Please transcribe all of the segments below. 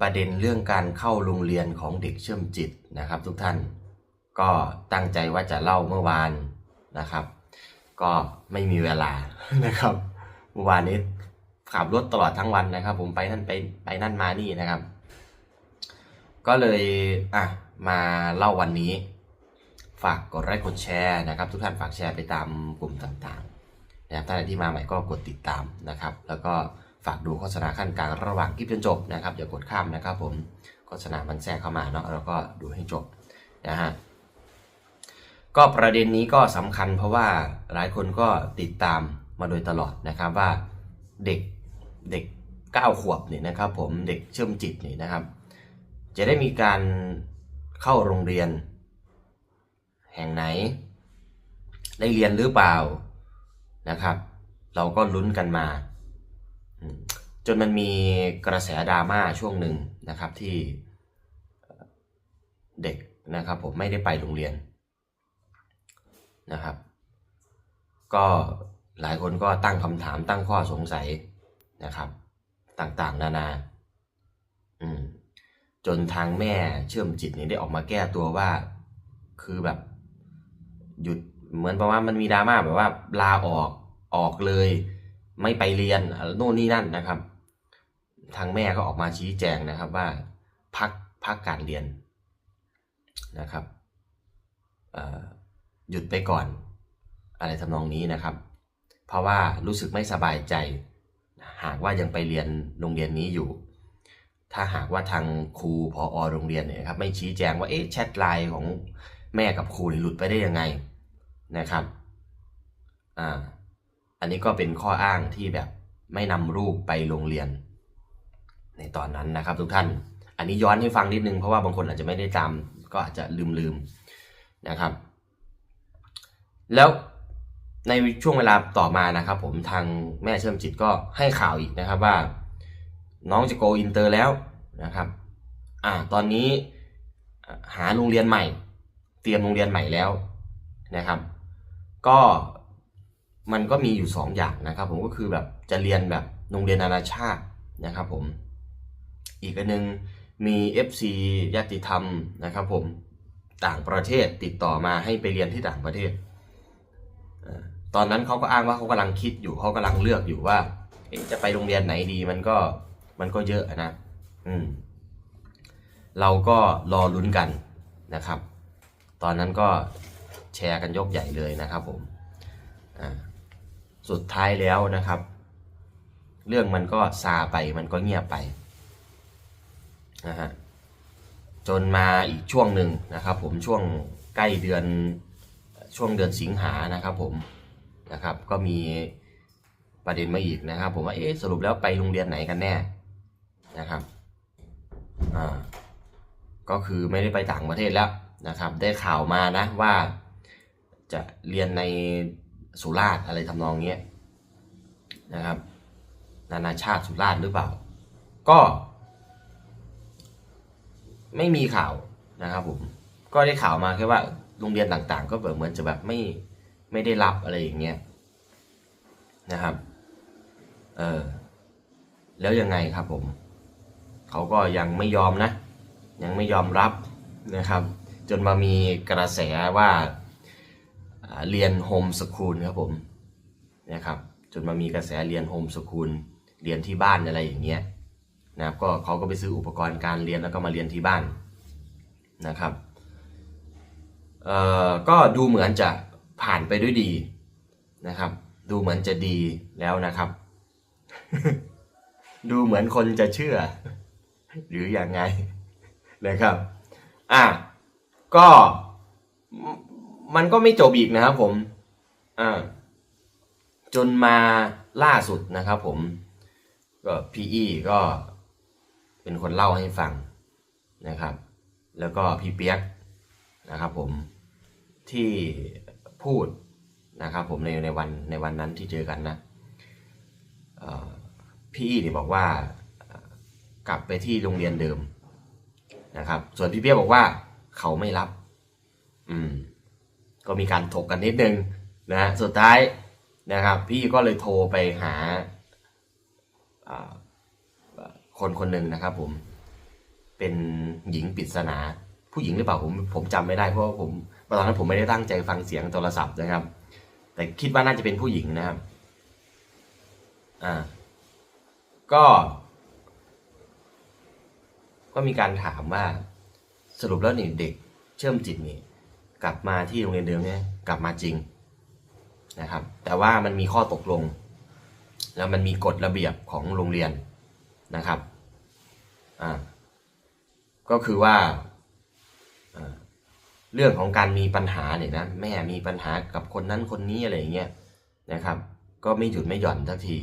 ประเด็นเรื่องการเข้าโรงเรียนของเด็กเชื่อมจิตนะครับ ทุกท่านก็ตั้งใจว่าจะเล่าเมื่อวานนะครับ ก็ไม่มีเวลานะครับเมื่อวานนี้ขับรถตลอดทั้งวันนะครับ ผมไปนั่นไปไปนั่นมานี่นะครับ ก็เลยอะมาเล่าวันนี้ ฝากกดไลค์กดแชร์นะครับ ทุกท่านฝากแชร์ไปตามกลุ่มต่างๆนะครับท่านที่มาใหม่ก็กดติดตามนะครับ แล้วก็ ฝากดูโฆษณาขั้นกลางระหว่างคลิปจนจบนะครับอย่ากดข้ามนะครับผมโฆษณามันแทรกเข้ามาเนาะแล้วก็ดูให้จบนะฮะก็ประเด็นนี้ก็สำคัญเพราะว่าหลายคนก็ติดตามมาโดยตลอดนะครับว่าเด็กเด็กเก้าขวบเนี่ยนะครับผมเด็กเชื่อมจิตเนี่ยนะครับ จะได้มีการเข้าโรงเรียน แห่งไหน ได้เรียนหรือเปล่านะครับ เราก็ลุ้นกันมา จนมันมีกระแสดราม่าช่วงหนึ่งนะครับที่เด็กนะครับผมไม่ได้ไปโรงเรียนนะครับ ก็หลายคนก็ตั้งคำถามตั้งข้อสงสัยนะครับ ต่างๆ นานาจนทางแม่เชื่อมจิตเนี่ยได้ออกมาแก้ตัวว่า คือแบบหยุดเหมือนประมาณมันมีดราม่าแบบว่าลาออกออกเลย ไม่ไปเรียนโน่นนี่นั่นนะครับ ทางแม่ก็ออกมาชี้แจงนะครับว่าพักพักการเรียนนะครับหยุดไปก่อน อะไรทำนองนี้นะครับ เพราะว่ารู้สึกไม่สบายใจ หากว่ายังไปเรียนโรงเรียนนี้อยู่ ถ้าหากว่าทางครูพออโรงเรียนเนี่ยครับไม่ชี้แจงว่าเอ๊ะแชทไลน์ของแม่กับครูเนี่ยหลุดไปได้ยังไงนะครับอ่า อันนี้ก็เป็นข้ออ้างที่แบบไม่นำรูปไปโรงเรียน ในตอนนั้นนะครับ ทุกท่าน อันนี้ย้อนให้ฟังนิดนึงเพราะว่าบางคนอาจจะไม่ได้จำก็อาจจะลืมลืมๆนะครับ แล้วในช่วงเวลาต่อมานะครับ ผมทางแม่เชื่อมจิตก็ให้ข่าวอีกนะครับว่า น้องจะโกอินเตอร์แล้วนะครับ อ่าตอนนี้หาโรงเรียนใหม่ เตรียมโรงเรียนใหม่แล้วนะครับ ก็ มันก็มีอยู่สองอย่างนะครับ ผมก็คือแบบจะเรียนแบบโรงเรียนนานาชาตินะครับผม อีกอันหนึงมี FC ญาติธรรมนะครับผมต่างประเทศติดต่อมาให้ไปเรียนที่ต่างประเทศ ตอนนั้นเขาก็อ้างว่าเขากำลังคิดอยู่เขากำลังเลือกอยู่ว่าจะไปโรงเรียนไหนดีมันก็มันก็เยอะนะ อืม เราก็รอลุ้นกันนะครับ ตอนนั้นก็แชร์กันยกใหญ่เลยนะครับผม อ่า สุดท้ายแล้วนะครับ เรื่องมันก็ซาไปมันก็เงียบไปนะฮะจนมาอีกช่วงหนึ่งนะครับ ผมช่วงใกล้เดือนช่วงเดือนสิงหานะครับผมนะครับก็มีประเด็นมาอีกนะครับ ผมว่าเอ๊ะสรุปแล้วไปโรงเรียนไหนกันแน่นะครับอ่าก็คือไม่ได้ไปต่างประเทศแล้วนะครับ ได้ข่าวมานะว่าจะเรียนใน สุราษฎร์อะไรทำนองเนี้ยนะครับ นานาชาติสุราษฎร์หรือเปล่า ก็ ไม่มีข่าวนะครับผมก็ได้ข่าวมาแค่ว่าโรงเรียนต่างๆ ก็แบบเหมือนจะแบบไม่ไม่ได้รับอะไรอย่างเงี้ยนะครับเออแล้วยังไงครับผม เขาก็ยังไม่ยอมนะ ยังไม่ยอมรับนะครับ จนมามีกระแสว่า เรียนโฮมสคูลครับผมนะครับจนมามีกระแสเรียนโฮมสคูลเรียนที่บ้านอะไรอย่างเงี้ยนะครับก็เขาก็ไปซื้ออุปกรณ์การเรียนแล้วก็มาเรียนที่บ้านนะครับเอ่อก็ดูเหมือนจะผ่านไปด้วยดีนะครับ ดูเหมือนจะดีแล้วนะครับ ดูเหมือนคนจะเชื่อ หรืออย่างไงนะครับอะก็ มันก็ไม่จบอีกนะครับผมอ่าจนมาล่าสุดนะครับผมก็พี่อี้ก็เป็นคนเล่าให้ฟังนะครับ แล้วก็พี่เปียกนะครับผมที่พูดนะครับผมในในวันในวันนั้นที่เจอกันนะพี่อี้เนี่บอกว่ากลับไปที่โรงเรียนเดิมนะครับ ส่วนพี่เปียกบอกว่าเขาไม่รับ อืม ก็มีการถกกันนิดนึงนะสุดท้ายนะครับ พี่ก็เลยโทรไปหาอ่าคนคนหนึ่งนะครับผมเป็นหญิงปริศนา ผู้หญิงหรือเปล่าผมผมจำไม่ได้เพราะว่าผมตอนนั้นผมไม่ได้ตั้งใจฟังเสียงโทรศัพท์นะครับ แต่คิดว่าน่าจะเป็นผู้หญิงนะครับอ่าก็ ก็มีการถามว่าสรุปแล้วนี่เด็กเชื่อมจิตนี่ กลับมาที่โรงเรียนเดิมเนี่ยกลับมาจริงนะครับ แต่ว่ามันมีข้อตกลง แล้วมันมีกฎระเบียบของโรงเรียนนะครับอ่าก็คือว่าอ่าเรื่องของการมีปัญหาเนี่ยนะแม่มีปัญหากับคนนั้นคนนี้อะไรอย่างเงี้ยนะครับ ก็ไม่หยุดไม่หย่อนสักที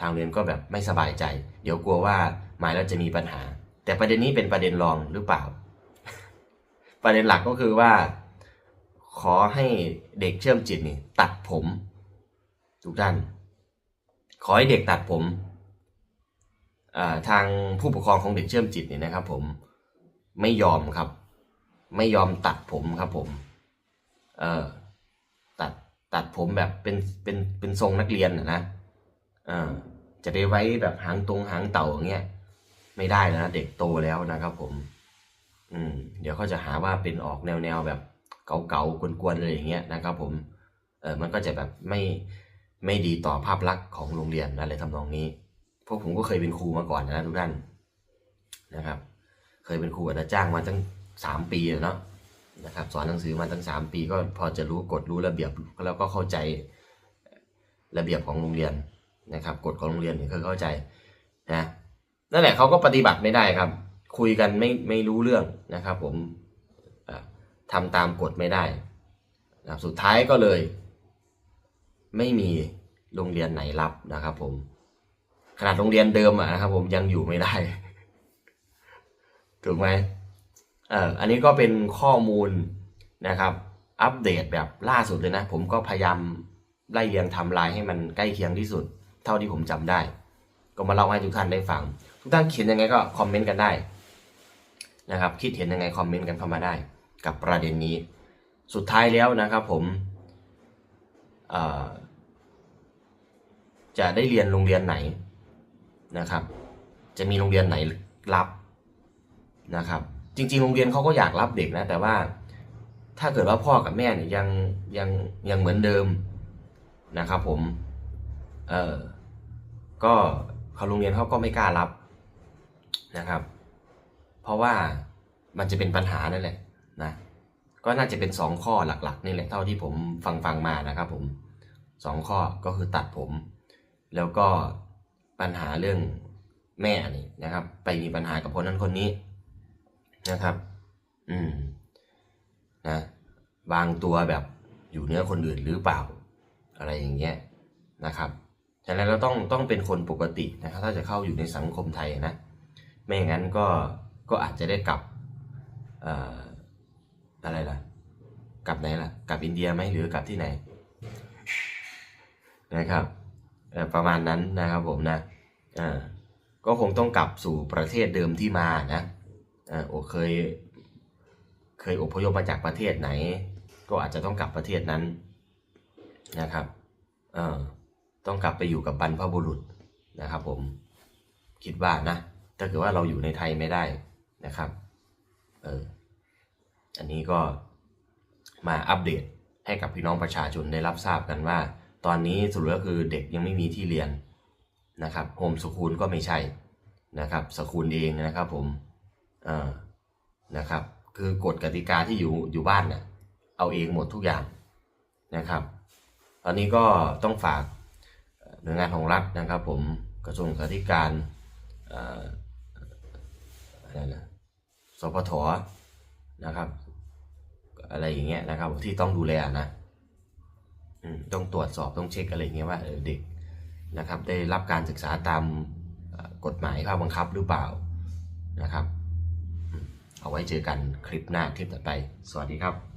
ทางเรียนก็แบบไม่สบายใจ เดี๋ยวกลัวว่าหมายแล้วจะมีปัญหา แต่ประเด็นนี้เป็นประเด็นรองหรือเปล่า ประเด็นหลักก็คือว่า ขอให้เด็กเชื่อมจิตนี่ตัดผม ทุกท่าน ขอให้เด็กตัดผมทางผู้ปกครองของเด็กเชื่อมจิตเนี่ยนะครับ ผมไม่ยอมครับ ไม่ยอมตัดผมครับ ผม เออตัดตัดผมแบบเป็นเป็นเป็นทรงนักเรียนนะนะเอ่าจะไปไว้แบบหางตรงหางเต่าอย่างเงี้ยไม่ได้นะเด็กโตแล้วนะครับ ผม อืม เดี๋ยวเขาจะหาว่าเป็นออกแนวแนวแบบ เก่าๆกวนๆอะไรอย่างเงี้ยนะครับผมเออมันก็จะแบบไม่ไม่ดีต่อภาพลักษณ์ของโรงเรียนอะไรทำนองนี้เพราะผมก็เคยเป็นครูมาก่อนนะทุกท่านนะครับ เคยเป็นครูอัตราจ้างมาตั้งสามปีเนาะนะครับสอนหนังสือมาตั้งสามปีก็พอจะรู้กฎรู้ระเบียบแล้วก็เข้าใจระเบียบของโรงเรียนนะครับกฎของโรงเรียนเนี่ยเขาเข้าใจนะนั่นแหละเขาก็ปฏิบัติไม่ได้ครับ คุยกันไม่ไม่รู้เรื่องนะครับ ผม ทำตามกฎไม่ได้นะครับสุดท้ายก็เลย ไม่มีโรงเรียนไหนรับนะครับ ผม ขนาดโรงเรียนเดิมอะนะครับ ผมยังอยู่ไม่ได้ ถูกไหมเอออันนี้ก็เป็นข้อมูลนะครับ อัปเดตแบบล่าสุดเลยนะ ผมก็พยายามไล่เรียงทำลายให้มันใกล้เคียงที่สุด เท่าที่ผมจำได้ ก็มาเล่าให้ทุกท่านได้ฟัง ทุกท่านคิดยังไงก็คอมเมนต์กันได้นะครับ คิดเห็นยังไงคอมเมนต์กันเข้ามาได้ กับประเด็นนี้ สุดท้ายแล้วนะครับผมจะได้เรียนโรงเรียนไหนนะครับ จะมีโรงเรียนไหนรับนะครับ จริง ๆ โรงเรียนเขาก็อยากรับเด็กนะ แต่ว่าถ้าเกิดว่าพ่อกับแม่เนี่ยยังยังยังเหมือนเดิมนะครับผม เออก็เขาโรงเรียนเขาก็ไม่กล้ารับนะครับ เพราะว่ามันจะเป็นปัญหานั่นแหละ นะก็น่าจะเป็นสองข้อหลักๆนี่แหละเท่าที่ผมฟังฟังมานะครับผมสองข้อก็คือตัดผม แล้วก็ปัญหาเรื่องแม่นี่นะครับ ไปมีปัญหากับคนนั้นคนนี้นะครับ อืมนะวางตัวแบบอยู่เนื้อคนอื่นหรือเปล่า อะไรอย่างเงี้ยนะครับฉะนั้นเราต้องต้องเป็นคนปกตินะครับ ถ้าจะเข้าอยู่ในสังคมไทยนะ ไม่อย่างนั้นก็ก็อาจจะได้กลับเอ่อ อะไรล่ะ กลับไหนล่ะ กลับอินเดียไหมหรือกลับที่ไหน นะครับประมาณนั้นนะครับผมนะอ่าก็คงต้องกลับสู่ประเทศเดิมที่มานะอ่าโอเคย เคยอพยพมาจากประเทศไหน ก็อาจจะต้องกลับประเทศนั้นนะครับเออต้องกลับไปอยู่กับบรรพบุรุษนะครับ ผมคิดว่านะถ้าเกิดว่าเราอยู่ในไทยไม่ได้นะครับ เออ อันนี้ก็มาอัปเดตให้กับพี่น้องประชาชนได้รับทราบกันว่า ตอนนี้สรุปก็คือเด็กยังไม่มีที่เรียนนะครับโฮมสคูลก็ไม่ใช่นะครับสคูลเองนะครับผมเออนะครับ คือกฎกติกาที่อยู่อยู่บ้านเนี่ยเอาเองหมดทุกอย่างนะครับ ตอนนี้ก็ต้องฝากหน่วยงานของรัฐนะครับ ผมกระทรวงสาธารณการอ่ออะไรนะสพทนะครับ อะไรอย่างเงี้ยนะครับ ที่ต้องดูแลนะต้องตรวจสอบต้องเช็คอะไรเงี้ยว่าเเด็กนะครับ ได้รับการศึกษาตามกฎหมายข้อบังคับหรือเปล่านะครับ เอาไว้เจอกันคลิปหน้าคลิปต่อไป สวัสดีครับ